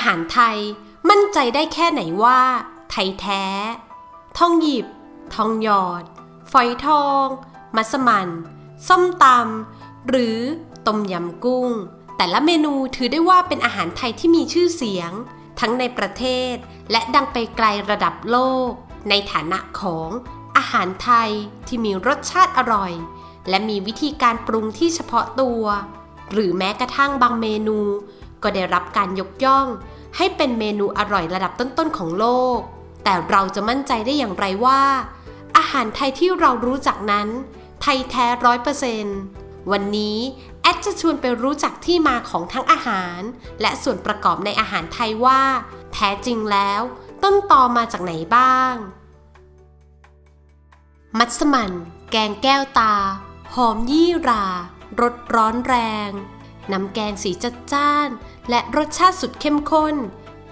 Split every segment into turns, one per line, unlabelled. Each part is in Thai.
อาหารไทยมั่นใจได้แค่ไหนว่า ไทยแท้ ทองหยิบ ทองหยอด ฝอยทอง มัสมั่น ส้มตำ หรือต้มยำกุ้ง แต่ละเมนูถือได้ว่าเป็นอาหารไทยที่มีชื่อเสียง ทั้งในประเทศ และดังไปไกลระดับโลก ในฐานะของอาหารไทยที่มีรสชาติอร่อย และมีวิธีการปรุงที่เฉพาะตัว หรือแม้กระทั่งบางเมนู ก็ได้รับการยกย่อง ให้เป็นเมนูอร่อยระดับต้นๆของโลก แต่เราจะมั่นใจได้อย่างไรว่า อาหารไทยที่เรารู้จักนั้น ไทยแท้ร้อยเปอร์เซนต์วันนี้แอดจะชวนไปรู้จักที่มาของทั้งอาหาร และส่วนประกอบในอาหารไทยว่า แท้จริงแล้ว ต้นตอมาจากไหนบ้าง มัสมั่น แกงแก้วตา หอมยี่รารสร้อนแรง น้ำแกงสีจัดจ้าน และรสชาติสุดเข้มข้น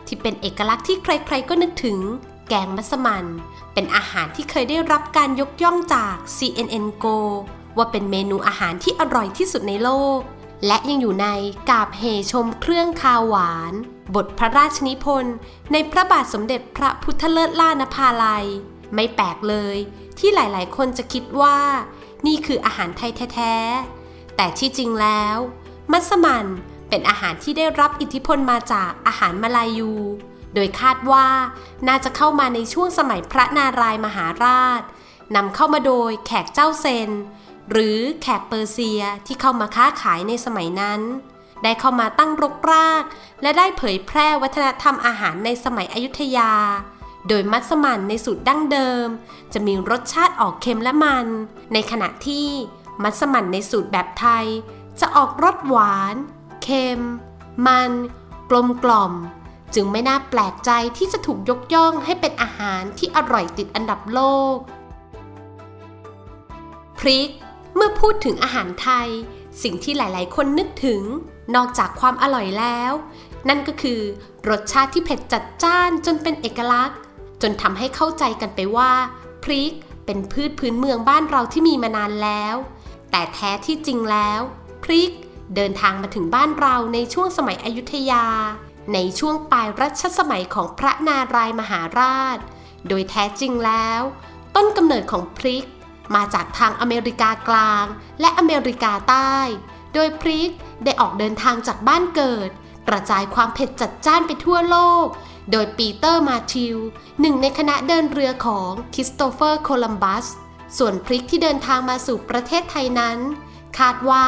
ที่เป็นเอกลักษณ์ที่ใครๆก็นึกถึง แกงมัสมั่นเป็นอาหารที่เคยได้รับการยกย่องจาก CNN Go ว่าเป็นเมนูอาหารที่อร่อยที่สุดในโลก และยังอยู่ในกาบเหชมเครื่องคาวหวาน บทพระราชนิพนธ์ในพระบาทสมเด็จพระพุทธเลิศล่านภาลัย ไม่แปลกเลย ที่หลายๆ คนจะคิดว่า นี่คืออาหารไทยแท้ๆแต่ที่จริงแล้ว มัสมั่น เป็นอาหารที่ได้รับอิทธิพลมาจากอาหารมาลายู โดยคาดว่าน่าจะเข้ามาในช่วงสมัยพระนารายมหาราชนำเข้ามาโดยแขกเจ้าเซน หรือแขกเปอร์เซียที่เข้ามาค้าขายในสมัยนั้น ได้เข้ามาตั้งรกราก และได้เผยแพร่วัฒนธรรมอาหารในสมัยอยุธยา โดยมัสมั่นในสูตรดั้งเดิม จะมีรสชาติออกเค็มและมัน ในขณะที่มัสมั่นในสูตรแบบไทย จะออกรสหวาน ค็ม มัน กลมกล่อม จึงไม่น่าแปลกใจที่จะถูกยกย่องให้เป็นอาหารที่อร่อยติดอันดับโลก พริก เมื่อพูดถึงอาหารไทย สิ่งที่หลาย ๆ คนนึกถึง นอกจากความอร่อยแล้ว นั่นก็คือรสชาติที่เผ็ดจัดจ้านจนเป็นเอกลักษณ์ จนทำให้เข้าใจกันไปว่า พริกเป็นพืชพื้นเมืองบ้านเราที่มีมานานแล้ว แต่แท้ที่จริงแล้ว พริก เดินทางมาถึงบ้านเราในช่วงสมัยอยุธยา ในช่วงปลายรัชสมัยของพระนารายมหาราช โดยแท้จริงแล้ว ต้นกำเนิดของพริก มาจากทางอเมริกากลางและอเมริกาใต้ โดยพริกได้ออกเดินทางจากบ้านเกิด กระจายความเผ็ดจัดจ้านไปทั่วโลก โดยปีเตอร์มาทิว หนึ่งในคณะเดินเรือของคริสโตเฟอร์โคลัมบัส ส่วนพริกที่เดินทางมาสู่ประเทศไทยนั้น คาดว่า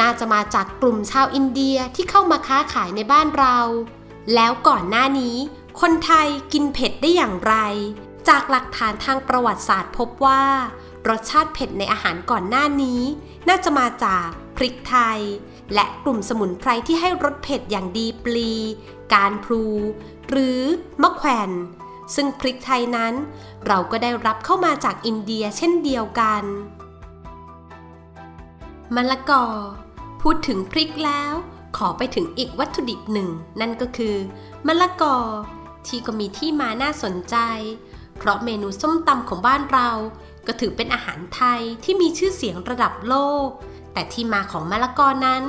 น่าจะมาจากกลุ่มชาวอินเดียที่เข้ามาค้าขายในบ้านเรา แล้วก่อนหน้านี้ คนไทยกินเผ็ดได้อย่างไร จากหลักฐานทางประวัติศาสตร์พบว่า รสชาติเผ็ดในอาหารก่อนหน้านี้ น่าจะมาจากพริกไทย และกลุ่มสมุนไพรที่ให้รสเผ็ดอย่างดีปลี การพลู หรือมะแขวนซึ่งพริกไทยนั้น เราก็ได้รับเข้ามาจากอินเดียเช่นเดียวกัน มะละกอ พูดถึงพริกแล้ว ขอไปถึงอีกวัตถุดิบหนึ่ง นั่นก็คือมะละกอ ที่ก็มีที่มาน่าสนใจ เพราะเมนูส้มตำของบ้านเรา ก็ถือเป็นอาหารไทยที่มีชื่อเสียงระดับโลก แต่ที่มาของมะละกอนั้น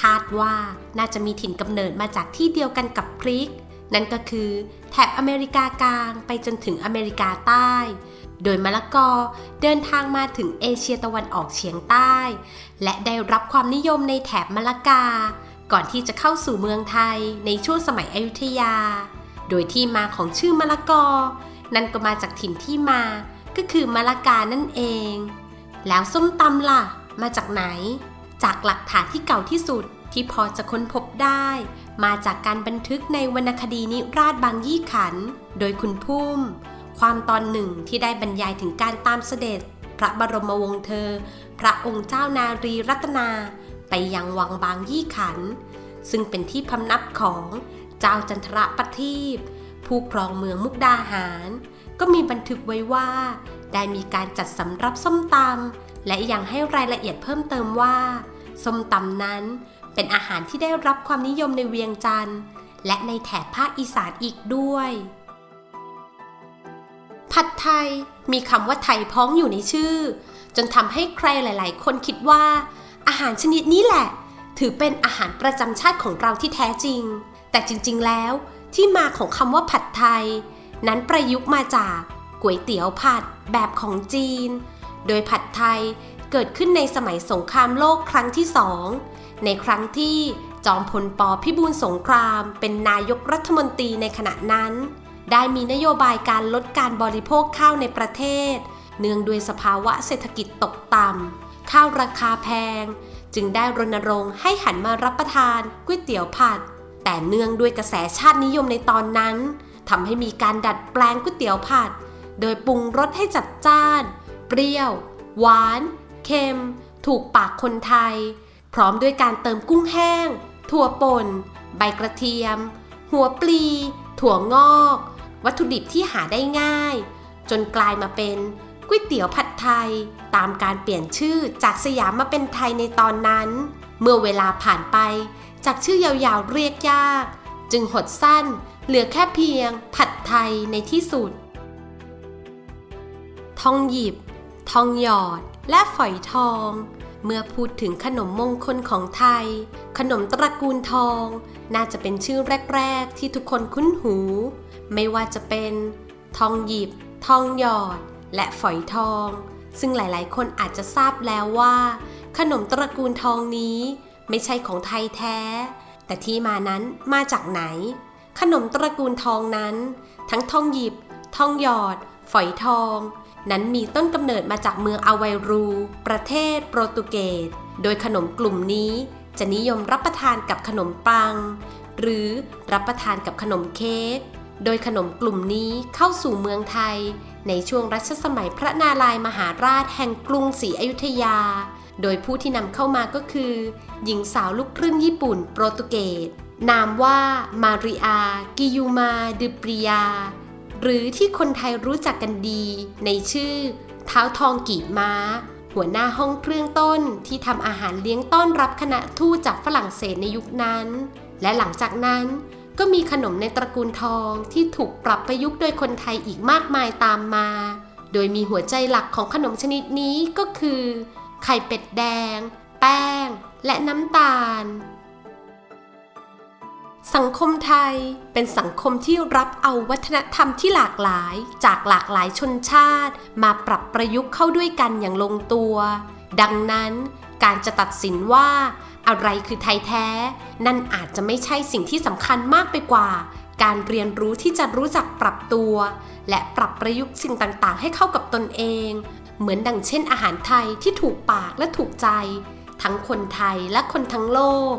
คาดว่าน่าจะมีถิ่นกำเนิดมาจากที่เดียวกันกับพริก นั่นก็คือแถบอเมริกากลางไปจนถึงอเมริกาใต้ โดยมะละกอเดินทางมาถึงเอเชียตะวันออกเฉียงใต้ และได้รับความนิยมในแถบมะละกา ก่อนที่จะเข้าสู่เมืองไทยในช่วงสมัยอยุธยา โดยที่มาของชื่อมะละกอ นั่นก็มาจากถิ่นที่มาก็คือมะละกานั่นเอง แล้วส้มตำล่ะ มาจากไหน จากหลักฐานที่เก่าที่สุดที่พอจะค้นพบได้ มาจากการบันทึกในวรรณคดีนิราชบางยี่ขัน โดยคุณพุ่ม ความตอนหนึ่งที่ได้บรรยายถึงการตามเสด็จ พระบรมวงศ์เธอ พระองค์เจ้านารีรัตนา ไปยังวังบางยี่ขัน ซึ่งเป็นที่พำนับของเจ้าจันทรประทีปผู้ครองเมืองมุกดาหาร ก็มีบันทึกไว้ว่า ได้มีการจัดสำรับส้มตำและยังให้รายละเอียดเพิ่มเติมว่า ส้มตำนั้นเป็นอาหารที่ได้รับความนิยมในเวียงจันทร์และในแถบภาคอีสานอีกด้วย ผัดไทยมีคำว่าไทยพ้องอยู่ในชื่อ จนทำให้ใครหลาย ๆ คนคิดว่า อาหารชนิดนี้แหละ ถือเป็นอาหารประจำชาติของเราที่แท้จริง แต่จริง ๆ แล้ว ที่มาของคำว่าผัดไทย นั้นประยุกต์มาจากก๋วยเตี๋ยวผัดแบบของจีน โดยผัดไทยเกิดขึ้นในสมัยสงครามโลกครั้งที่สองในครั้งที่จอมพลปพิบูลสงคราม เป็นนายกรัฐมนตรีในขณะนั้น ได้มีนโยบายการลดการบริโภคข้าวในประเทศ เนื่องด้วยสภาวะเศรษฐกิจตกต่ำข้าวราคาแพง จึงได้รณรงค์ให้หันมารับประทานก๋วยเตี๋ยวผัด แต่เนื่องด้วยกระแสชาตินิยมในตอนนั้นทำให้มีการดัดแปลงก๋วยเตี๋ยวผัด โดยปรุงรสให้จัดจ้าน เปรี้ยว หวาน เค็ม ถูกปากคนไทย พร้อมด้วยการเติมกุ้งแห้ง ถั่วป่น ใบกระเทียม หัวปลี ถั่วงอก วัตถุดิบที่หาได้ง่าย จนกลายมาเป็นก๋วยเตี๋ยวผัดไทย ตามการเปลี่ยนชื่อจากสยามมาเป็นไทยในตอนนั้น เมื่อเวลาผ่านไป จากชื่อยาวๆเรียกยาก จึงหดสั้นเหลือแค่เพียงผัดไทยในที่สุด ทองหยิบ ทองหยอด และฝอยทอง เมื่อพูดถึงขนมมงคลของไทย ขนมตระกูลทอง น่าจะเป็นชื่อแรก ๆ ที่ทุกคนคุ้นหู ไม่ว่าจะเป็น ทองหยิบ ทองหยอด และฝอยทอง ซึ่งหลายๆ คนอาจจะทราบแล้วว่า ขนมตระกูลทองนี้ ไม่ใช่ของไทยแท้ แต่ที่มานั้นมาจากไหน ขนมตระกูลทองนั้น ทั้งทองหยิบ ทองหยอด ฝอยทอง นั้นมีต้นกำเนิดมาจากเมืองอาไวรู ประเทศโปรตุเกส โดยขนมกลุ่มนี้จะนิยมรับประทานกับขนมปัง หรือรับประทานกับขนมเค้ก โดยขนมกลุ่มนี้เข้าสู่เมืองไทย ในช่วงรัชสมัยพระนารายมหาราชแห่งกรุงศรีอยุธยา โดยผู้ที่นำเข้ามาก็คือ หญิงสาวลูกครึ่งญี่ปุ่นโปรตุเกส นามว่ามาริอา กิยูมาด p ปริยา หรือที่คนไทยรู้จักกันดี ในชื่อ เท้าทองกีม้า หัวหน้าห้องเครื่องต้นที่ทำอาหารเลี้ยงต้อนรับคณะทูตจากฝรั่งเศสในยุคนั้น และหลังจากนั้น ก็มีขนมในตระกูลทองที่ถูกปรับประยุกต์โดยคนไทยอีกมากมายตามมา โดยมีหัวใจหลักของขนมชนิดนี้ก็คือ ไข่เป็ดแดง แป้ง และน้ำตาล สังคมไทยเป็นสังคมที่รับเอาวัฒนธรรมที่หลากหลาย จากหลากหลายชนชาติ มาปรับประยุกต์เข้าด้วยกันอย่างลงตัว ดังนั้น การจะตัดสินว่า อะไรคือไทยแท้ นั่นอาจจะไม่ใช่สิ่งที่สำคัญมากไปกว่า การเรียนรู้ที่จะรู้จักปรับตัว และปรับประยุกต์สิ่งต่างๆ ให้เข้ากับตนเอง เหมือนดังเช่นอาหารไทยที่ถูกปากและถูกใจ ทั้งคนไทยและคนทั้งโลก